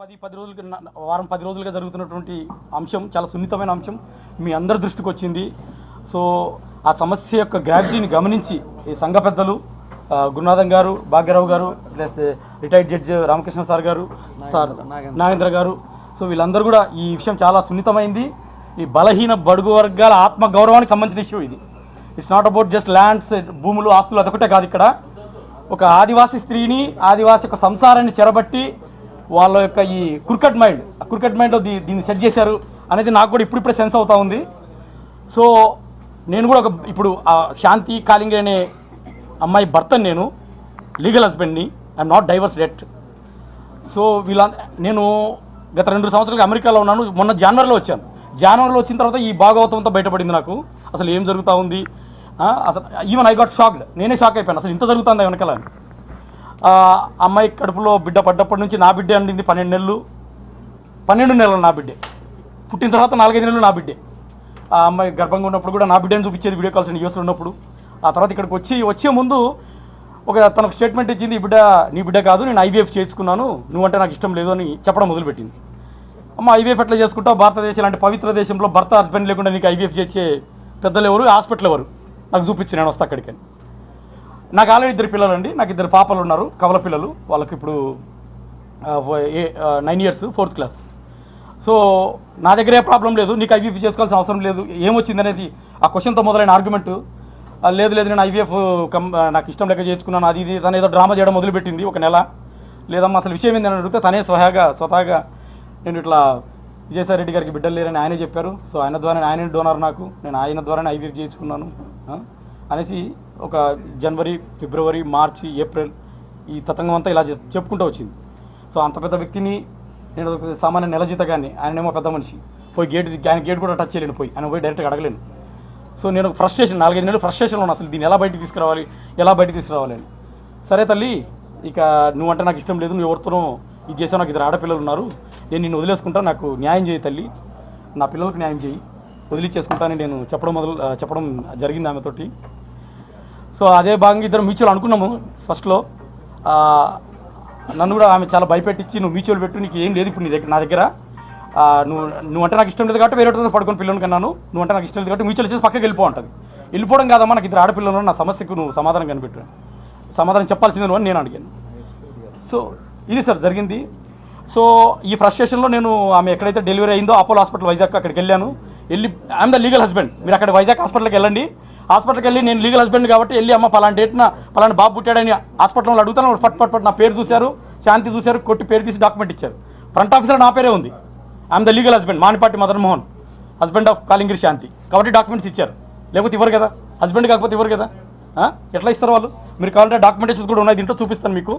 పది పది రోజులుగా న- వారం పది రోజులుగా జరుగుతున్నటువంటి అంశం చాలా సున్నితమైన అంశం. మీ అందరి దృష్టికి వచ్చింది. సో ఆ సమస్య యొక్క గ్రావిటీని గమనించి ఈ సంఘ పెద్దలు Gurunatham garu Bhagyarao garu plus retired judge Ramakrishna sir garu sir Nagendra garu. So వీళ్ళందరూ కూడా ఈ విషయం చాలా సున్నితమైంది. ఈ బలహీన బడుగు వర్గాల ఆత్మ గౌరవానికి సంబంధించిన ఇష్యూ ఇది. It's not about just lands భూములు ఆస్తులు అదొకటే కాదు ఇక్కడ. ఒక ఆదివాసీ స్త్రీని ఆదివాసీ యొక్క సంసారాన్ని చెరబట్టి వాళ్ళ యొక్క ఈ క్రికెట్ మైండ్ ఆ క్రికెట్ మైండ్ దీ దీన్ని సెట్ చేశారు అనేది నాకు కూడా ఇప్పుడిప్పుడే సెన్స్ అవుతా ఉంది. సో నేను కూడా ఒక ఇప్పుడు ఆ శాంతి కాలింగి అనే అమ్మాయి భర్త నేను లీగల్ హస్బెండ్ని I'm not divorce yet so వీళ్ళ నేను గత రెండు సంవత్సరాలుగా అమెరికాలో ఉన్నాను మొన్న జనవరిలో వచ్చాను. జనవరిలో వచ్చిన తర్వాత ఈ భాగవతంతో బయటపడింది నాకు. అసలు ఏం జరుగుతూ ఉంది? అసలు ఈవెన్ ఐ గాట్ షాక్డ్ నేనే షాక్ అయిపోయాను. అసలు ఇంత జరుగుతుంది వెనకాలని అమ్మాయి కడుపులో బిడ్డ పడ్డప్పటి నుంచి నా బిడ్డే అండింది పన్నెండు నెలలు. పన్నెండు నెలలు నా బిడ్డే. పుట్టిన తర్వాత నాలుగైదు నెలలు నా బిడ్డే. ఆ అమ్మాయి గర్భంగా ఉన్నప్పుడు కూడా నా బిడ్డని చూపించేది వీడియో కాల్స్ యూఎస్లో ఉన్నప్పుడు. ఆ తర్వాత ఇక్కడికి వచ్చి వచ్చే ముందు ఒక తనకు స్టేట్మెంట్ ఇచ్చింది ఈ బిడ్డ నీ బిడ్డ కాదు నేను ఐవీఎఫ్ చేసుకున్నాను నువ్వంటే నాకు ఇష్టం లేదు అని చెప్పడం మొదలుపెట్టింది. అమ్మ ఐవీఎఫ్ ఎట్లా చేసుకుంటావు? భారతదేశం లాంటి పవిత్ర దేశంలో భర్త హస్బెండ్ లేకుండా నీకు ఐవీఎఫ్ చేసే పెద్దలు ఎవరు? హాస్పిటల్ ఎవరు? నాకు చూపించి నేను వస్తా అక్కడికని నాకు ఆల్రెడీ ఇద్దరు పిల్లలు అండి. నాకు ఇద్దరు పాపలు ఉన్నారు కవల పిల్లలు. వాళ్ళకి ఇప్పుడు nine years fourth class so నా దగ్గర ఏ ప్రాబ్లం లేదు. నీకు ఐవీఎఫ్ చేసుకోవాల్సిన అవసరం లేదు. ఏమొచ్చింది అనేది ఆ క్వశ్చన్తో మొదలైన ఆర్గ్యుమెంట్ లేదు లేదు నేను ఐవీఎఫ్ కం నాకు ఇష్టం లెక్క చేసుకున్నాను అది ఇది తను ఏదో డ్రామా చేయడం మొదలుపెట్టింది ఒక నెల. లేదమ్మా అసలు విషయం ఏందని అడిగితే తనే స్వహాగా స్వతహాగా నేను ఇట్లా విజయసాయి రెడ్డి గారికి బిడ్డలు లేరని ఆయనే చెప్పారు. సో ఆయన ద్వారా ఆయన డోనర్ నాకు. నేను ఆయన ద్వారానే ఐవీఎఫ్ చేయించుకున్నాను. అనేసి ఒక జనవరి ఫిబ్రవరి మార్చి ఏప్రిల్ ఈ తతంగం అంతా ఇలా చెప్పుకుంటూ వచ్చింది. సో అంత పెద్ద వ్యక్తిని నేను సామాన్య నెల జీతగాన్ని ఆయనేమో పెద్ద మనిషి. పోయి గేట్ ఆయన గేట్ కూడా టచ్ చేయలేను పోయి ఆయన పోయి డైరెక్ట్గా అడగలేను. సో నేను ఫ్రస్ట్రేషన్ నాలుగైదు నెలలు ఫ్రస్ట్రేషన్లో ఉన్నాను అసలు దీన్ని ఎలా బయటికి తీసుకురావాలి ఎలా బయటికి తీసుకురావాలి అని. సరే తల్లి ఇక నువ్వంటే నాకు ఇష్టం లేదు నువ్వు ఎవరితోనో ఇది చేసావు నాకు ఇద్దరు ఆడపిల్లలు ఉన్నారు నేను నిన్ను వదిలేసుకుంటా నాకు న్యాయం చేయి తల్లి. నా పిల్లలకు న్యాయం చేయి వదిలిచ్చేసుకుంటానని నేను చెప్పడం మొదలు చెప్పడం జరిగింది ఆమెతోటి. సో అదే భాగంగా ఇద్దరు మ్యూచువల్ అనుకున్నాము ఫస్ట్లో. నన్ను కూడా ఆమె చాలా భయపెట్టించి నువ్వు మ్యూచువల్ పెట్టు నీకు ఏం లేదు ఇప్పుడు నీ దగ్గర నా దగ్గర. నువ్వు నువ్వు అంటే నాకు ఇష్టం లేదు కాబట్టి వేరే వాళ్ళతో పడుకొని పిల్లలు కన్నాను. నువ్వంటే నాకు ఇష్టం లేదు కాబట్టి మ్యూచువల్ చేసి పక్కకి వెళ్ళిపో ఉంటుంది వెళ్ళిపోవడం కాదమ్మా నాకు ఇద్దరు ఆడపిల్లలు నా సమస్యకు నువ్వు సమాధానం కనిపెట్టు. సమాధానం చెప్పాల్సిందే నువ్వు అని నేను అడిగాను. సో ఇది సార్ జరిగింది. సో ఈ ఫ్రస్ట్రేషన్లో నేను ఆమె ఎక్కడైతే డెలివరీ అయిందో అపోలో హాస్పిటల్ వైజాగ్ అక్కడికి వెళ్ళాను. వెళ్ళి ఐఎమ్ ద లీగల్ హస్బెండ్ మీరు అక్కడ వైజాగ్ హాస్పిటల్కి వెళ్ళండి. హాస్పిటల్కి వెళ్ళి నేను లీగల్ హస్బెండ్ కాబట్టి వెళ్ళి అమ్మ పలానా డేట్న పలానా బాబు పుట్టాడని హాస్పిటల్లో అడుగుతాను ఫట్ ఫట్ ఫట్ నా పేరు చూశారు శాంతి చూశారు కొట్టి పేరు తీసి డాక్యుమెంట్ ఇచ్చారు. ఫ్రంట్ ఆఫీసర్ నా పేరే ఉంది. I'm the legal husband Manipati Madan Mohan. Husband of Kalingiri Shanti కాబట్టి డాక్యుమెంట్స్ ఇచ్చారు. లేకపోతే ఇవ్వరు కదా? హస్బెండ్ కాకపోతే ఇవ్వరు కదా? ఎట్లా ఇస్తారు వాళ్ళు? మీరు కావాలంటే డాక్యుమెంటేషన్స్ కూడా ఉన్నాయి. దీంట్లో చూపిస్తాను మీకు.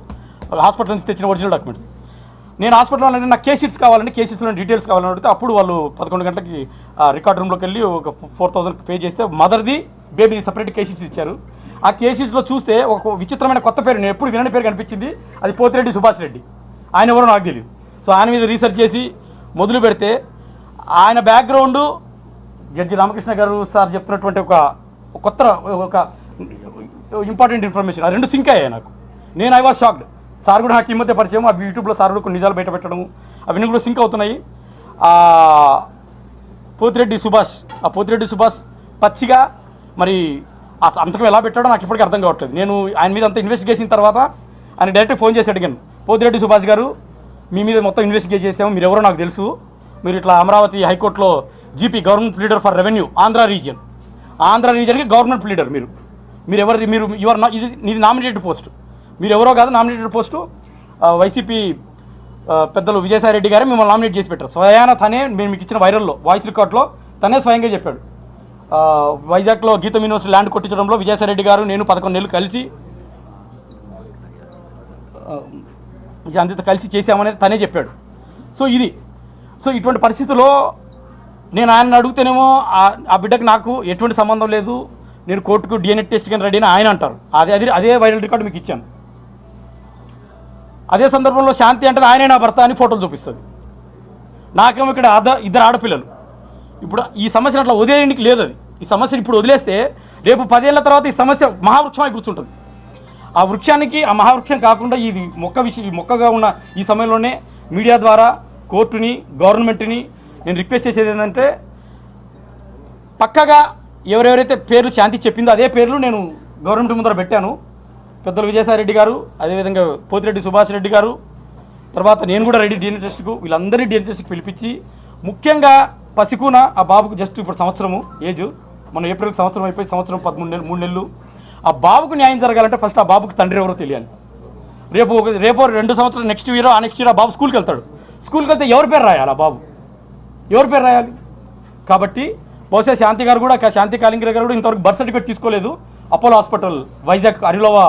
హాస్పిటల్ నుంచి తెచ్చిన ఒరిజినల్ డాక్యుమెంట్స్ నేను హాస్పిటల్లో అంటే నాకు కేసీట్స్ కావాలంటే కేసీస్లో డీటెయిల్స్ కావాలని అడిగితే అప్పుడు వాళ్ళు పదకొండు గంటలకి రికార్డ్ రూమ్లోకి వెళ్ళి ఒక ఫోర్ థౌసండ్ పే చేస్తే మదర్ది బేబీ సపరేట్ కేసీస్ ఇచ్చారు. ఆ కేసీస్లో చూస్తే ఒక విచిత్రమైన కొత్త పేరు నేను ఎప్పుడు వినని పేరు కనిపించింది. అది పోతిరెడ్డి సుభాష్ రెడ్డి. ఆయన ఎవరో నాకు తెలియదు సో ఆయన మీద రీసెర్చ్ చేసి మొదలు పెడితే ఆయన బ్యాక్గ్రౌండ్ జడ్జి రామకృష్ణ గారు సార్ చెప్పినటువంటి ఒక ఒక కొత్త ఒక ఇంపార్టెంట్ ఇన్ఫర్మేషన్ ఆ రెండు సింక్ అయ్యాయి నాకు. నేను ఐ వాజ్ షాక్డ్ సార్ కూడా నాకు ఈ మధ్య పరిచయం. ఆ యూట్యూబ్లో సార్ కూడా కొన్ని నిజాలు బయట పెట్టడం అవన్నీ కూడా సింక్ అవుతున్నాయి. పోతిరెడ్డి సుభాష్. ఆ పోతిరెడ్డి సుభాష్ పచ్చిగా మరి ఆ సంతకం ఎలా పెట్టాడో నాకు ఇప్పటికీ అర్థం కావట్లేదు. నేను ఆయన మీద అంత ఇన్వెస్టిగేషన్ తర్వాత ఆయన డైరెక్ట్ ఫోన్ చేసి అడిగాను పోతిరెడ్డి సుభాష్ గారు మీ మీద మొత్తం ఇన్వెస్టిగేట్ చేసాము మీరు ఎవరో నాకు తెలుసు. మీరు ఇట్లా అమరావతి హైకోర్టులో GP government leader for revenue Andhra region Andhra రీజియన్కి government leader మీరు. మీరు ఎవరు మీరు యువర్ ఇది ఇది నామినేటెడ్ పోస్ట్ మీరు ఎవరో కాదు నామినేటెడ్ పోస్టు వైసీపీ పెద్దలు విజయసాయిరెడ్డి గారే మిమ్మల్ని నామినేట్ చేసి పెట్టారు. స్వయాన తనే మేము మీకు ఇచ్చిన వైరల్లో వాయిస్ రికార్డ్లో తనే స్వయంగా చెప్పాడు. వైజాగ్లో గీతం యూనివర్సిటీ ల్యాండ్ కొట్టించడంలో విజయసాయిరెడ్డి గారు నేను పదకొండు నెలలు కలిసి అందితో కలిసి చేశామనేది తనే చెప్పాడు. సో ఇది సో ఇటువంటి పరిస్థితుల్లో నేను ఆయన అడిగితేనేమో ఆ- ఆ బిడ్డకు నాకు ఎటువంటి సంబంధం లేదు నేను కోర్టుకు డిఎన్ఏ టెస్ట్ కానీ రెడీ అని ఆయన అంటారు. అదే అదే అదే వైరల్ రికార్డు మీకు ఇచ్చాను. అదే సందర్భంలో శాంతి అంటే ఆయనే నా భర్త అని ఫోటోలు చూపిస్తుంది. నాకేమో ఇక్కడ అద ఇద్దరు ఆడపిల్లలు. ఇప్పుడు ఈ సమస్యను అట్లా వదిలేయడానికి లేదు అది ఈ సమస్యను ఇప్పుడు వదిలేస్తే రేపు పదేళ్ళ తర్వాత ఈ సమస్య మహావృక్షమై కూర్చుంటుంది. ఆ వృక్షానికి ఆ మహావృక్షం కాకుండా ఇది మొక్క విషయం ఈ మొక్కగా ఉన్న ఈ సమయంలోనే మీడియా ద్వారా కోర్టుని గవర్నమెంట్ని నేను రిక్వెస్ట్ చేసేది ఏంటంటే పక్కగా ఎవరెవరైతే పేర్లు శాంతి చెప్పిందో అదే పేర్లు నేను గవర్నమెంట్ ముందర పెట్టాను. పెద్దలు విజయసాయిరెడ్డి గారు అదేవిధంగా పోతిరెడ్డి సుభాష్ రెడ్డి గారు తర్వాత నేను కూడా రెడీ డిఎన్ఏ టెస్ట్కు వీళ్ళందరినీ డిఎన్ఏ టెస్ట్కి పిలిపించి ముఖ్యంగా పసికూన ఆ బాబుకు జస్ట్ ఇప్పుడు సంవత్సరము ఏజ్ మన ఏప్రిల్ సంవత్సరం అయిపోయి సంవత్సరం పదమూడు నెలలు మూడు నెలలు. ఆ బాబుకు న్యాయం జరగాలంటే ఫస్ట్ ఆ బాబుకు తండ్రి ఎవరో తెలియాలి. రేపు ఒక రేపు రెండు సంవత్సరాలు నెక్స్ట్ ఇయర్ ఆ నెక్స్ట్ ఇయర్ ఆ బాబు స్కూల్కి వెళ్తాడు. స్కూల్కి వెళ్తే ఎవరి పేరు రాయాలి ఆ బాబు? ఎవరి పేరు రాయాలి? కాబట్టి బహుశా శాంతి గారు కూడా శాంతి కాలింగర్ గారు కూడా ఇంతవరకు బర్త్ సర్టిఫికేట్ తీసుకోలేదు. అపోలో హాస్పిటల్ వైజాగ్ అరిలోవా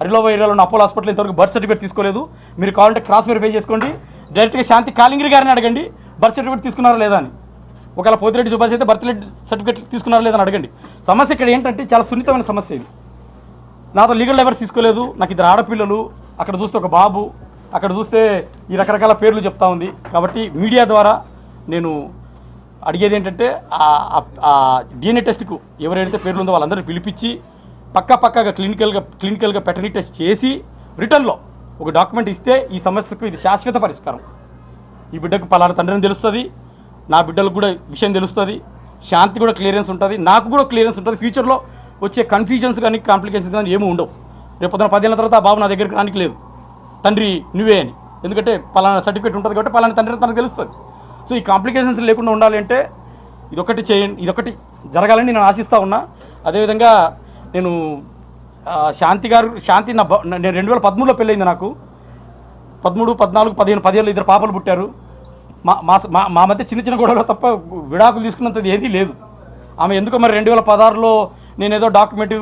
అరిలోవ ఏరియాలో ఉన్న అపోలో హాస్పిటల్ ఇంతవరకు బర్త్ సర్టిఫికేట్ తీసుకోలేదు. మీరు కావాలంటే క్రాస్ వెరిఫై చేసుకోండి. డైరెక్ట్గా శాంతి కాలింగిరి గారిని అడగండి. బర్త్ సర్టిఫికేట్ తీసుకున్నారా లేదా అని. ఒకవేళ పోతిరెడ్డి సుభాష్ అయితే బర్త్ సర్టిఫికేట్ తీసుకున్నారా లేదని అడగండి. సమస్య ఇక్కడ ఏంటంటే చాలా సున్నితమైన సమస్య ఇది. నాతో లీగల్ లెవెల్స్ తీసుకోలేదు. నాకు ఇద్దరు ఆడపిల్లలు. అక్కడ చూస్తే ఒక బాబు. అక్కడ చూస్తే ఈ రకరకాల పేర్లు చెప్తా ఉంది. కాబట్టి మీడియా ద్వారా నేను అడిగేది ఏంటంటే ఆ డిఎన్ఏ టెస్ట్కు ఎవరైతే పేర్లు ఉందో వాళ్ళందరినీ పిలిపించి పక్క పక్కగా క్లినికల్గా క్లినికల్గా పెటర్నీ టెస్ట్ చేసి రిటర్న్లో ఒక డాక్యుమెంట్ ఇస్తే ఈ సమస్యకు ఇది శాశ్వత పరిష్కారం. ఈ బిడ్డకు పలానా తండ్రిని తెలుస్తుంది నా బిడ్డలకు కూడా విషయం తెలుస్తుంది శాంతి కూడా క్లియరెన్స్ ఉంటుంది నాకు కూడా క్లియరెన్స్ ఉంటుంది. ఫ్యూచర్లో వచ్చే కన్ఫ్యూజన్స్ కానీ కాంప్లికేషన్స్ కానీ ఏమీ ఉండవు. రేపు పొద్దున పదేళ్ళ తర్వాత ఆ బాబు నా దగ్గరికి రానికి లేదు. తండ్రి నువ్వే అని. ఎందుకంటే పలానా సర్టిఫికేట్ ఉంటుంది కాబట్టి పలానా తండ్రి తనకు తెలుస్తుంది. సో ఈ కాంప్లికేషన్స్ లేకుండా ఉండాలంటే ఇదొకటి చేయండి ఇదొకటి జరగాలని నేను ఆశిస్తూ ఉన్నా. అదేవిధంగా నేను శాంతి గారు శాంతి నా నేను రెండు వేల పదమూడులో పెళ్ళయింది నాకు. పదమూడు పద్నాలుగు పదిహేను పదిహేను ఇద్దరు పాపలు పుట్టారు. మా మా మా- మా మధ్య చిన్న చిన్న గొడవలు తప్ప విడాకులు తీసుకున్నంతది ఏదీ లేదు. ఆమె ఎందుకో మరి రెండు వేల పదహారులో నేను ఏదో డాక్యుమెంట్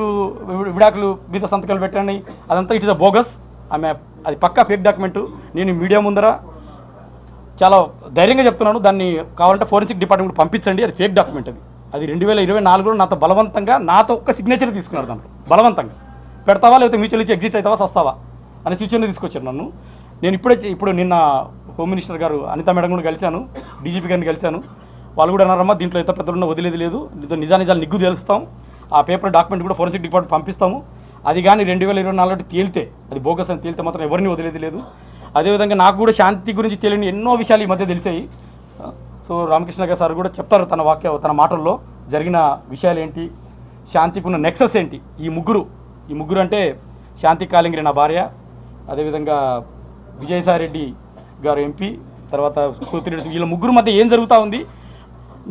విడాకులు మీద సంతకాలు పెట్టాను అదంతా ఇట్ ఇస్ అ బోగస్. ఆమె అది పక్కా ఫేక్ డాక్యుమెంట్. నేను మీడియా ముందర చాలా ధైర్యంగా చెప్తున్నాను. దాన్ని కావాలంటే ఫోరెన్సిక్ డిపార్ట్మెంట్ పంపించండి. అది ఫేక్ డాక్యుమెంట్ అది. అది రెండు వేల ఇరవై నాలుగులో నాతో బలవంతంగా నాతో ఒక్క సిగ్నేచర్ తీసుకున్నారు దాంట్లో. బలవంతంగా. పెడతావా లేకపోతే మ్యూచువల్ ఇచ్చి ఎగ్జిట్ అవుతావా సస్తావా అనే సూచన తీసుకొచ్చారు నన్ను. నేను ఇప్పుడే ఇప్పుడు నిన్న హోమ్ మినిస్టర్ గారు అనిత మేడం కూడా కలిశాను డీజీపీ గారిని కలిశాను. వాళ్ళు కూడా అన్నారమ్మా దీంట్లో ఎంత పెద్దలున్నా వదిలేదు లేదు. దీంతో నిజా నిజాలు నిగ్గు తెలుస్తాం. ఆ పేపర్ డాక్యుమెంట్ కూడా ఫోరెన్సిక్ డిపార్ట్మెంట్ పంపిస్తాము. అది కానీ రెండు వేల ఇరవై నాలుగు తేలితే అది బోగస్ అని తేలితే మాత్రం ఎవరిని వదిలేదు లేదు. అదేవిధంగా నాకు కూడా శాంతి గురించి తెలియని ఎన్నో విషయాలు ఈ మధ్య తెలిసాయి. సో రామకృష్ణ గారు సార్ కూడా చెప్తారు తన వాక్య తన మాటల్లో జరిగిన విషయాలు ఏంటి శాంతికి ఉన్న నెక్సెస్ ఏంటి ఈ ముగ్గురు ఈ ముగ్గురు అంటే శాంతి కాలింగిరి నా భార్య అదేవిధంగా విజయసాయిరెడ్డి గారు ఎంపీ తర్వాత కూతురెడ్డి వీళ్ళ ముగ్గురు మధ్య ఏం జరుగుతూ ఉంది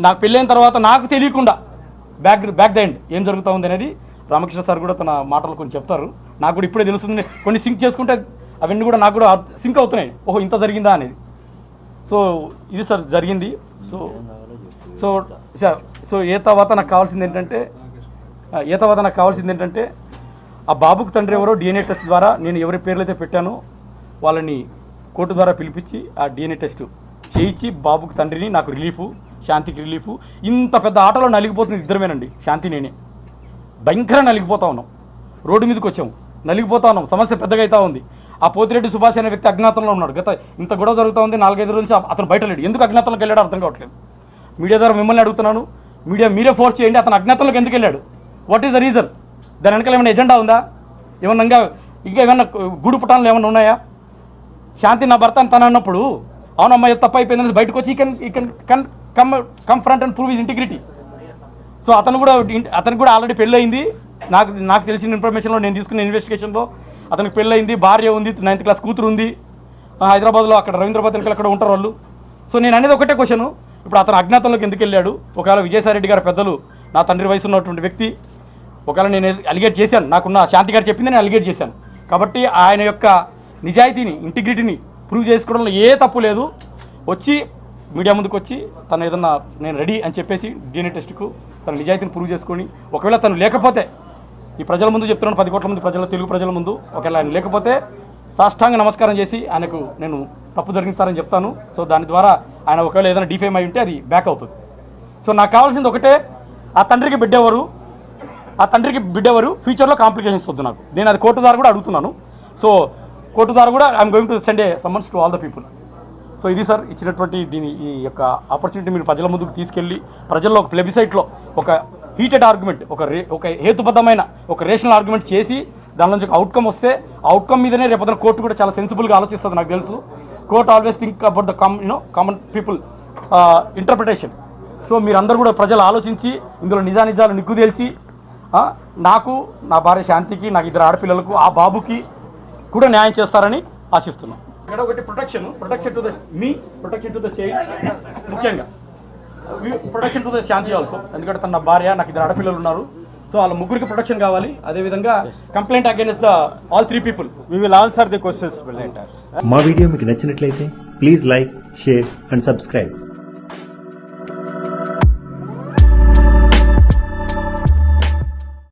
నాకు పెళ్ళైన తర్వాత నాకు తెలియకుండా బ్యాక్ బ్యాక్ ద ఎండ్ ఏం జరుగుతూ ఉంది అనేది రామకృష్ణ సార్ కూడా తన మాటలు కొన్ని చెప్తారు. నాకు కూడా ఇప్పుడే తెలుస్తుంది కొన్ని సింక్ చేసుకుంటే అవన్నీ కూడా నాకు కూడా సింక్ అవుతున్నాయి. ఓహో ఇంత జరిగిందా అనేది. సో ఇది సార్ జరిగింది. సో సో సార్ సో ఏ తర్వాత నాకు కావాల్సింది ఏంటంటే ఏ తర్వాత నాకు కావాల్సింది ఏంటంటే ఆ బాబుకు తండ్రి ఎవరో డిఎన్ఏ టెస్ట్ ద్వారా నేను ఎవరి పేర్లు అయితే పెట్టానో వాళ్ళని కోర్టు ద్వారా పిలిపించి ఆ డిఎన్ఏ టెస్ట్ చేయించి బాబుకు తండ్రిని నాకు రిలీఫ్ శాంతికి రిలీఫ్ ఇంత పెద్ద ఆటలో నలిగిపోతుంది ఇద్దరమేనండి. శాంతి నేనే. భయంకరంగా నలిగిపోతా ఉన్నాం. రోడ్డు మీదకి వచ్చాము. నలిగిపోతా ఉన్నాం. సమస్య పెద్దగా అవుతా ఉంది. ఆ పోతిరెడ్డి సుభాష్ అనే వ్యక్తి అజ్ఞాతంలో ఉన్నాడు. గత ఇంత గొడవ జరుగుతూ ఉంది నాలుగైదు నుంచి అతను బయట లేడు. ఎందుకు అజ్ఞాతంలోకి వెళ్ళాడు అర్థం కావట్లేదు. మీడియా ద్వారా మిమ్మల్ని అడుగుతున్నాను. మీడియా మీరే ఫోర్స్ చేయండి అతను అజ్ఞాతంలోకి ఎందుకు వెళ్ళాడు? వాట్ ఈస్ ద రీజన్ దాని వెనకాల ఏమైనా ఎజెండా ఉందా? ఏమన్నా ఇంకా ఇంకా ఏమైనా గూడు పుటాన్లు ఏమైనా ఉన్నాయా? శాంతి నా భర్త అని తను అన్నప్పుడు అవునమ్మా తప్ప అయిపోయిందని బయటకు వచ్చి ఈ కెన్ ఈ can can come come front and prove is integrity so అతను కూడా అతనికి కూడా ఆల్రెడీ పెళ్ళయింది. నాకు నాకు తెలిసిన ఇన్ఫర్మేషన్లో నేను తీసుకున్న ఇన్వెస్టిగేషన్లో అతనికి పెళ్ళయింది భార్య ఉంది నైన్త్ క్లాస్ కూతురు ఉంది. హైదరాబాద్లో అక్కడ రవీంద్రబాద్ వెనకాల అక్కడ ఉంటారు వాళ్ళు. సో నేను అనేది ఒకటే క్వశ్చన్ ఇప్పుడు అతను అజ్ఞాతంలోకి ఎందుకు వెళ్ళాడు? ఒకవేళ విజయసాయిరెడ్డి గారి పెద్దలు నా తండ్రి వయసు ఉన్నటువంటి వ్యక్తి ఒకవేళ నేను అలిగేట్ చేశాను నాకున్న శాంతి గారు చెప్పింది నేను అలిగేట్ చేశాను. కాబట్టి ఆయన యొక్క నిజాయితీని ఇంటిగ్రిటీని ప్రూవ్ చేసుకోవడంలో ఏ తప్పు లేదు. వచ్చి మీడియా ముందుకు వచ్చి తను ఏదన్నా నేను రెడీ అని చెప్పేసి డిఎన్ఏ టెస్ట్కు తన నిజాయితీని ప్రూవ్ చేసుకొని ఒకవేళ తను లేకపోతే ఈ ప్రజల ముందు చెప్తున్నాను పది కోట్ల మంది ప్రజల తెలుగు ప్రజల ముందు. ఒకవేళ ఆయన లేకపోతే సాష్టాంగ నమస్కారం చేసి ఆయనకు నేను తప్పు జరిగింది సార్ అని చెప్తాను. సో దాని ద్వారా ఆయన ఒకవేళ ఏదైనా డిఫేమ్ అయి ఉంటే అది బ్యాక్ అవుతుంది. సో నాకు కావాల్సింది ఒకటే ఆ తండ్రికి బిడ్డ ఎవరు? ఆ తండ్రికి బిడ్డ ఎవరు? ఫ్యూచర్లో కాంప్లికేషన్స్ వద్దు నాకు. నేను అది కోర్టు ద్వారా కూడా అడుగుతున్నాను. సో కోర్టు ద్వారా కూడా I'm going to send a summons to all the people so ఇది సార్ ఇచ్చినటువంటి దీని ఈ యొక్క ఆపర్చునిటీ మీరు ప్రజల ముందుకు తీసుకెళ్ళి ప్రజల్లో ఒక ప్లెబిసైట్లో ఒక హీటెడ్ ఆర్గ్యుమెంట్ ఒక రే ఒక హేతుబద్ధమైన ఒక రేషనల్ ఆర్గ్యుమెంట్ చేసి దాని నుంచి ఒక అవుట్కమ్ వస్తే అవుట్కమ్ మీదనే రేపొద్దున కోర్టు కూడా చాలా సెన్సిబుల్గా ఆలోచిస్తుంది నాకు తెలుసు. Court always think about the common you know common people interpretation so మీరందరూ కూడా ప్రజలు ఆలోచించి ఇందులో నిజానిజాలు నిగ్గు తెలిసి నాకు నా భార్య శాంతికి నాకు ఇద్దరు ఆడపిల్లలకు ఆ బాబుకి కూడా న్యాయం చేస్తారని ఆశిస్తున్నాం. ఇక్కడ ఒకటి ప్రొటెక్షన్ ప్రొటెక్షన్ టు ద మీ ప్రొటెక్షన్ టు ద చైల్డ్ ముఖ్యంగా. Protection to the Shanti also ఎందుకంటే తన భార్య నాకు ఇద్దరు ఆడపిల్లలు ఉన్నారు. సో వాళ్ళ ముగ్గురికి ప్రొటెక్షన్ కావాలి. అదేవిధంగా complaint against the all three people We will answer the questions later. మా వీడియో మీకు నచ్చినట్లయితే please like share and subscribe